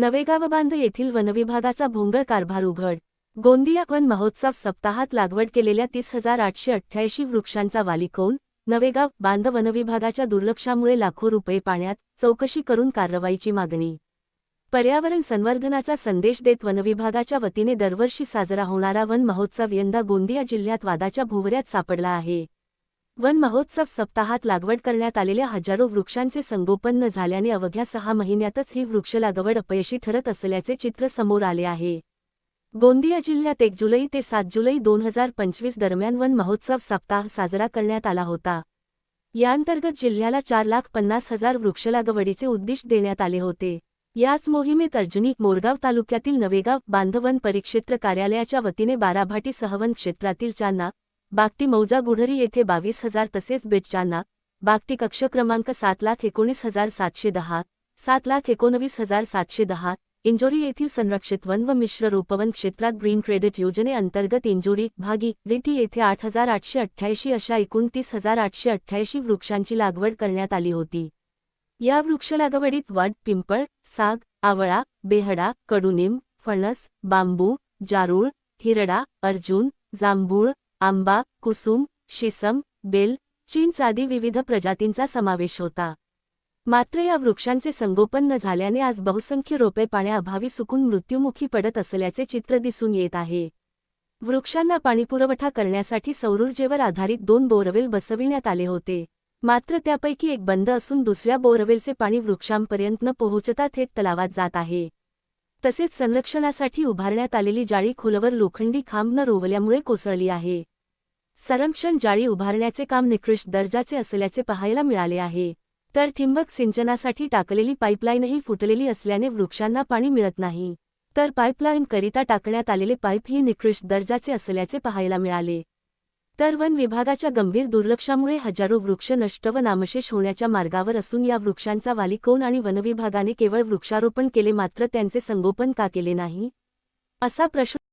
नवेगाव बांध येथील वनविभागाचा भोंगळ कारभार उघड. गोंदिया वन महोत्सव सप्ताहात लागवड केलेल्या तीस हजार आठशे अठ्ठ्याऐंशी वृक्षांचा वालिकोन नवेगाव बांध वनविभागाच्या दुर्लक्षामुळे लाखो रुपये पाण्यात चौकशी करून कारवाईची मागणी. पर्यावरण संवर्धनाचा संदेश देत वनविभागाच्या वतीने दरवर्षी साजरा होणारा वन महोत्सव यंदा गोंदिया जिल्ह्यात वादाच्या भोवऱ्यात सापडला आहे. वन महोत्सव सप्ताहात लागवड करण्यात आलेल्या हजारो वृक्षांचे संगोपन न झाल्याने अवघ्या सहा महिन्यातच ही वृक्ष लागवड अपयशी ठरत असल्याचे चित्र समोर आले आहे. गोंदिया जिल्ह्यात एक जुलै ते सात जुलै दोन हजार पंचवीस दरम्यान वन महोत्सव सप्ताह साजरा करण्यात आला होता. याअंतर्गत जिल्ह्याला चार लाख पन्नास हजार वृक्षलागवडीचे उद्दिष्ट देण्यात आले होते. याच मोहिमेत अर्जुनी मोरगाव तालुक्यातील नवेगाव बांधवन परिक्षेत्र कार्यालयाच्या वतीने बाराभाटी सहवन क्षेत्रातील चांना बागटी मौजा गुढरी येथे बावीस हजार तसेच बेटचांना बागटी कक्ष क्रमांक सात लाख एकोणीस हजार सातशे दहा सात लाख एकोणवीस हजार सातशे दहा इंजोरी येथील संरक्षित वन व मिश्र रोपवन क्षेत्रात ग्रीन क्रेडिट योजनेअंतर्गत इंजोरी भागी रिटी येथे आठ हजार आठशे अठ्ठ्याऐंशी अशा एकोणतीस हजार आठशे अठ्ठ्याऐंशी वृक्षांची लागवड करण्यात आली होती. या वृक्ष लागवडीत वड पिंपळ साग आवळा बेहडा कडुनिंब फणस बांबू जारूळ हिरडा अर्जुन जांभूळ आंबा कुसुम शिसम बेल चिंच आदी विविध प्रजातींचा समावेश होता. मात्र या वृक्षांचे संगोपन न झाल्याने आज बहुसंख्य रोपे पाण्याअभावी सुकून मृत्युमुखी पडत असल्याचे चित्र दिसून येत आहे. वृक्षांना पाणीपुरवठा करण्यासाठी सौरऊर्जेवर आधारित दोन बोरवेल बसविण्यात आले होते. मात्र त्यापैकी एक बंद असून दुसऱ्या बोरवेलचे पाणी वृक्षांपर्यंत न पोहोचता थेट तलावात जात आहे. तसेच संरक्षणासाठी उभारण्यात आलेली जाळी खुलवर लोखंडी खांब न रोवल्यामुळे कोसळली आहे. संरक्षण जाळी उभारण्याचे काम निकृष्ट दर्जाचे असल्याचे पाहायला मिळाले आहे. तर ठिंबक सिंचनासाठी टाकलेली पाईपलाईनही फुटलेली असल्याने वृक्षांना पाणी मिळत नाही. तर पाईपलाईनकरिता टाकण्यात आलेले पाईप ही निकृष्ट दर्जाचे असल्याचे पाहायला मिळाले. तर वन विभागाच्या गंभीर दुर्लक्षामुळे हजारो वृक्ष नष्ट व नामशेष होण्याच्या मार्गावर असून या वृक्षांचा वाली कोण आणि वनविभागाने केवळ वृक्षारोपण केले मात्र त्यांचे संगोपन का केले नाही? असा प्रश्न